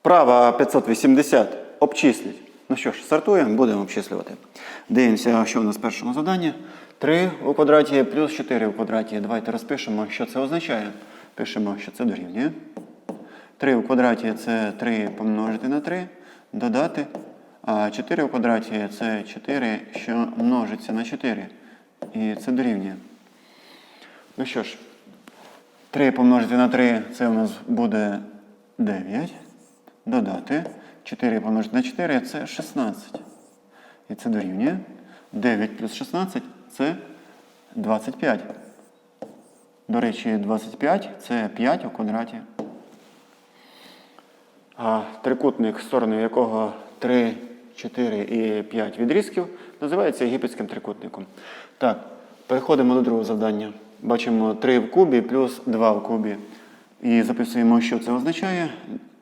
Вправа 580. Обчисліть. Ну що ж, стартуємо, будемо обчислювати. Дивимося, що у нас в першому завданні. 3 у квадраті плюс 4 у квадраті. Давайте розпишемо, що це означає. Пишемо, що це дорівнює. 3 у квадраті це 3 помножити на 3, додати. А 4 у квадраті це 4, що множиться на 4. І це дорівнює. Ну що ж, 3 помножити на 3 це у нас буде 9. Додати. 4 помножити на 4 це 16. І це дорівнює. 9 плюс 16 це 25. До речі, 25 це 5 у квадраті. А трикутник, сторони якого 3, 4 і 5 відрізків, називається єгипетським трикутником. Так, переходимо до другого завдання. Бачимо 3 в кубі плюс 2 в кубі. І записуємо, що це означає.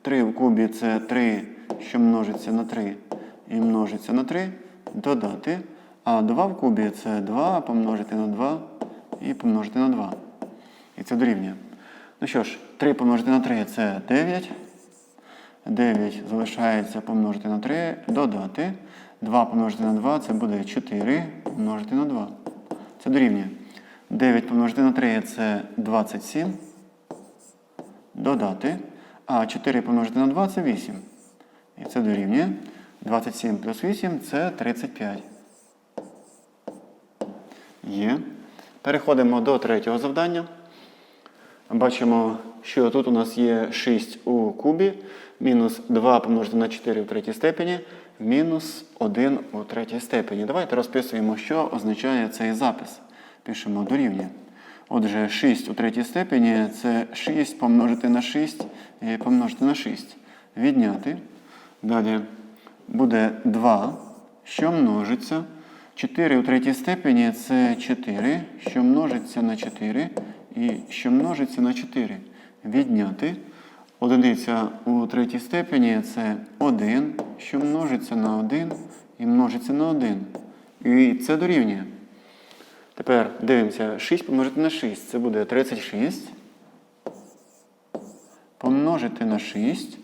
3 в кубі це 3, що множиться на 3 і множиться на 3, додати. А 2 в кубі це 2 помножити на 2 і помножити на 2. І це дорівнює. Ну що ж, 3 помножити на 3 це 9. 9 залишається помножити на 3, додати. 2 помножити на 2 це буде 4 помножити на 2. Це дорівнює. 9 помножити на 3 це 27. Додати. А 4 помножити на 2 це 8. І це дорівнює. 27 плюс 8 це 35. Є. Переходимо до третього завдання. Бачимо, що тут у нас є 6 у кубі, мінус 2 помножити на 4 в третій степені, мінус 1 у третій степені. Давайте розписуємо, що означає цей запис. Пишемо дорівнює. Отже, 6 у третій степені це 6 помножити на 6 і помножити на 6. Відняти. Далі буде 2, що множиться. 4 у третій степені це 4, що множиться на 4 і що множиться на 4. Відняти. Одиниця у третій степені це 1, що множиться на 1 і множиться на 1. І це дорівнює. Тепер дивимося, 6 помножити на 6. Це буде 36. Помножити на 6.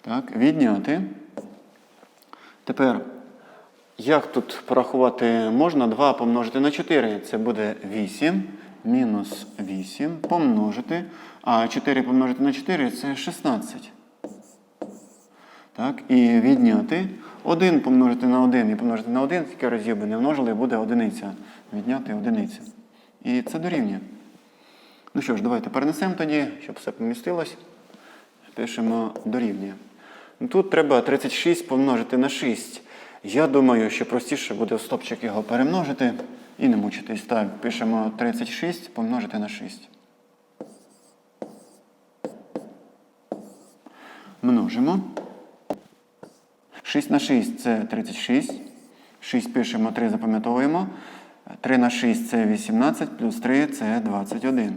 Так, відняти. Тепер, як тут порахувати можна 2 помножити на 4? Це буде 8. Мінус 8 помножити. А 4 помножити на 4 це 16. Так, і відняти. 1 помножити на 1 і помножити на 1, скільки разів би не множили, буде одиниця. Відняти одиниця. І це дорівнює. Ну що ж, давайте перенесемо тоді, щоб все помістилось. Пишемо дорівнює. Ну, Тут треба 36 помножити на 6. Я думаю, що простіше буде в стопчик його перемножити і не мучитись. Так, пишемо 36 помножити на 6. Множимо. 6 на 6 це 36. 6 пишемо, 3 запам'ятовуємо. 3 на 6 це 18, плюс 3 це 21.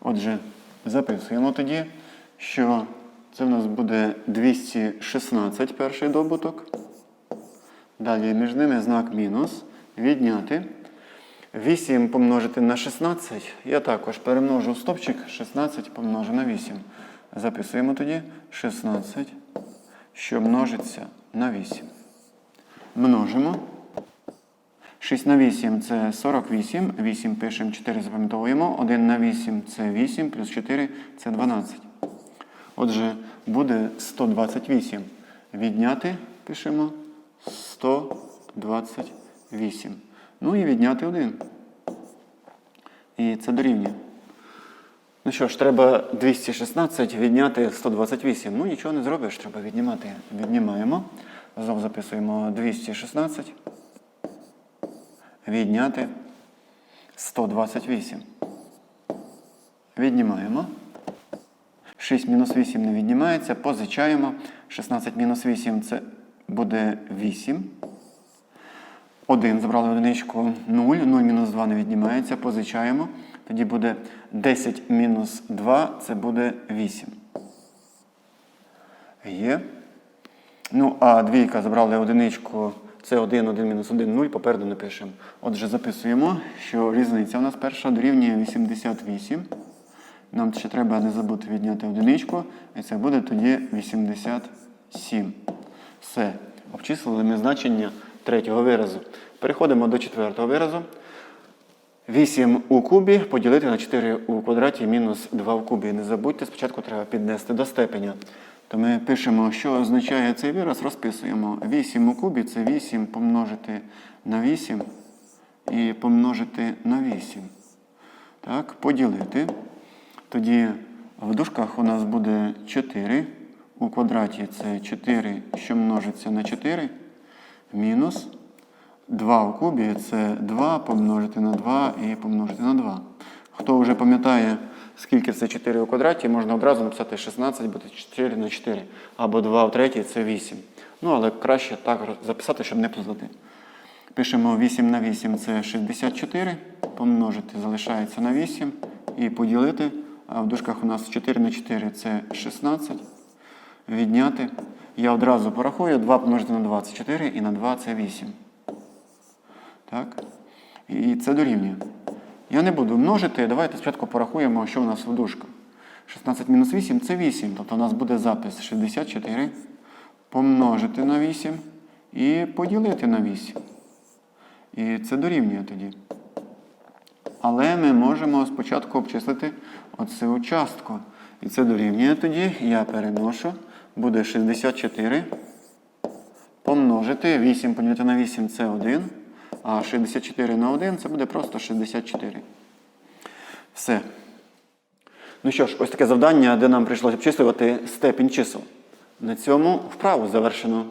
Отже, записуємо тоді, що це в нас буде 216 перший добуток. Далі між ними знак мінус. Відняти. 8 помножити на 16. Я також перемножу стопчик 16 помножу на 8. Записуємо тоді 16, що множиться на 8. Множимо. 6 на 8 це 48. 8 пишемо, 4 запам'ятовуємо. 1 на 8 це 8, плюс 4 це 12. Отже, буде 128. Відняти пишемо 128. Ну і відняти 1. І це дорівнює. Ну що ж, треба 216 відняти 128. Ну нічого не зробиш, треба віднімати. Віднімаємо. Знову записуємо 216. Відняти 128. Віднімаємо. 6 мінус 8 не віднімається. Позичаємо. 16 мінус 8 це буде 8. 1 забрали одиничку 0. 0 мінус 2 не віднімається. Позичаємо. Тоді буде 10 мінус 2, це буде 8. Є. Ну, а двійка забрали одиничку, це 1, 1 мінус 1, 0, попереду не пишемо. Отже, записуємо, що різниця у нас перша дорівнює 88. Нам ще треба не забути відняти одиничку, і це буде тоді 87. Все. Обчислили ми значення третього виразу. Переходимо до четвертого виразу. 8 у кубі поділити на 4 у квадраті мінус 2 в кубі. Не забудьте, спочатку треба піднести до степеня. То ми пишемо, що означає цей вираз, розписуємо. 8 у кубі це 8 помножити на 8 і помножити на 8. Так, поділити. Тоді в дужках у нас буде 4. У квадраті це 4, що множиться на 4, мінус 2 у кубі це 2 помножити на 2 і помножити на 2. Хто вже пам'ятає, скільки це 4 у квадраті, можна одразу написати 16, буде 4 на 4. Або 2 в третій це 8. Ну, але краще так записати, щоб не плутати. Пишемо 8 на 8 це 64. Помножити залишається на 8. І поділити. А в дужках у нас 4 на 4 це 16. Відняти. Я одразу порахую. 2 помножити на 2 це 4 і на 2 це 8. Так? І це дорівнює. Я не буду множити. Давайте спочатку порахуємо, що у нас в дужках. 16 мінус 8 це 8. Тобто у нас буде запис 64 помножити на 8 і поділити на 8. І це дорівнює тоді. Але ми можемо спочатку обчислити оцю частку. І це дорівнює тоді. Я переношу. Буде 64 помножити. 8 поділити на 8 це 1. А 64 на 1 це буде просто 64. Все. Ну що ж, ось таке завдання, де нам прийшлося обчислювати степінь чисел. На цьому вправу завершено.